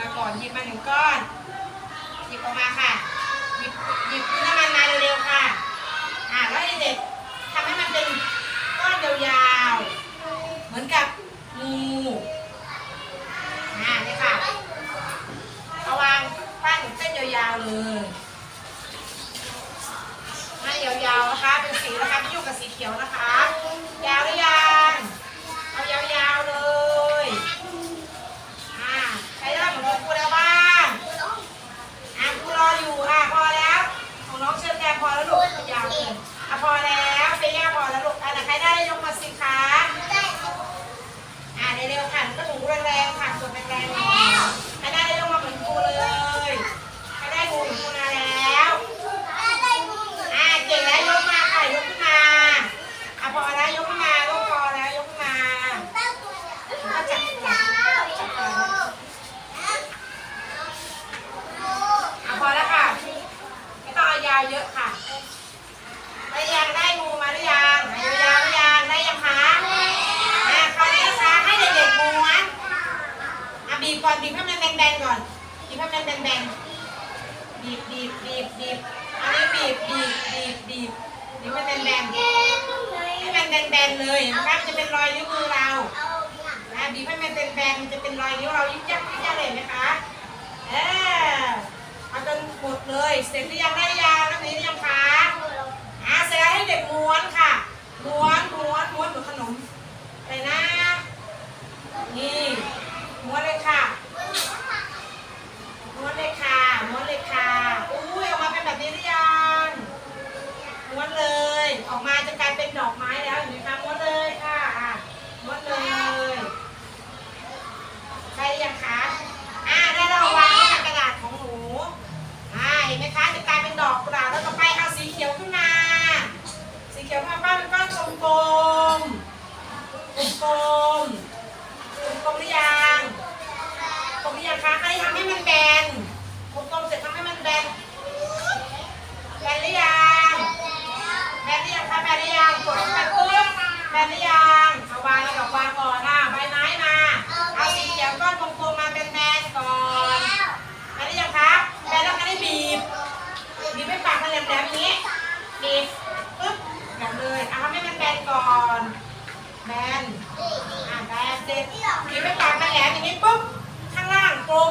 มาก่อนหยิบมาหนึ่งก้อนหยิบออกมาค่ะหยิบหยิบน้ำมันมาเร็วๆค่ะอ่าแล้วเด็กๆทำให้มันเป็นก้อนยาวๆเหมือนกับงูอ่าเนี่ยค่ะเอาวางปั้นเส้นยาวๆเลยให้ยาวๆนะคะเป็นสีนะคะที่อยู่กับสีเขียวนะคะ ยาวหรือยังเอายาวๆเลย อ่าใครได้เหมือนของครูแล้วบ้างอะครูรออยู่อะพอแล้ว ของน้องเชิญแกมพอแล้วลูกยาวเลยอะพอแล้วเฟย่าพอแล้วลูกอะไหนใครได้ยกมาสิคะอะเร็วๆค่ะก็ถูแรงๆค่ะกดแรงๆหน่อยใครได้ได้ยกมาเหมือนครูเลยใครได้งูเหมือนครูนาแล้วอะเก่งแล้วยกมาค่ะยกขึ้นมาอะพอแล้วยกขึ้นมาลูกพอแล้วยกขึ้นมาก็จับหลังจับหลัง อะพอแล้วค่ะ ไม่ต้องเอายาวเยอะค่ะ ได้ยังได้งูมาหรือยังยาวยาวหรือยังได้ยังคะอะคราวนี้นะคะให้เด็กๆม้วนอะบีบ ก่อนบีบให้มันแบนๆก่อนบีบให้มันแบนๆบีบบีบบีบบีบอันนี้บีบบีบบีบบีบบีบให้มันแบนๆให้มันแบนๆเลยนไหมคะมันจะเป็นรอยนิ้วมือเรานะบีบให้มันแบนๆมันจะเป็นรอยนิ้วเรายิบยับยิบยับเลยนไหมคะเออเอาจนหมดเลยเสร็จหรือยังได้ยังนักเรียนหรือยังคะอ่าเสร็จแล้วให้เด็กม้วนค่ะม้วนม้วนม้วนเหมือนขนมอะไรนะ นี่ม้วนเลยค่ะ ม้วนเลยค่ะ ม้วนเลยค่ะ อุ้ยออกมาเป็นแบบนี้หรือยัง ม้วนเลย ออกมาจะกลายเป็นดอกไม้แล้วเห็นไหมคะ ม้วนเลยค่ะอะม้วนเลย ใช่หรือยังคะ อ่าได้เราวางไว้บนกระดาษของหนู อ่า เห็นไหมคะ จะกลายเป็นดอกกุหลาบแล้วต่อไปเอาสีเขียวขึ้นมา สีเขียวมาปั้นเป็นก้อนกลมๆ กลมๆ กลมๆหรือยังกลมหรือยังคะอันนี้ทำให้มันแบน กลมๆเสร็จทำให้มันแบน แบนหรือยัง แบนหรือยังคะ แบนหรือยัง กดลงไปปุ๊บ แบนหรือยังเอา วางแล้วกับวางก่อนอะใบไม้มา เอาสีเขียวก้อนกลมๆมาเป็นแบนๆก่อนแบนหรือยังคะแบนแล้วก็ได้บีบบีบให้ปากมันแหลมๆอย่างนี้บีบปึ๊บแบบเลยเอาทำให้มันแบนก่อนแบนอะแบนเสร็จบีบให้ปากมันแหลมอย่างนี้ปุ๊บข้างล่างกลม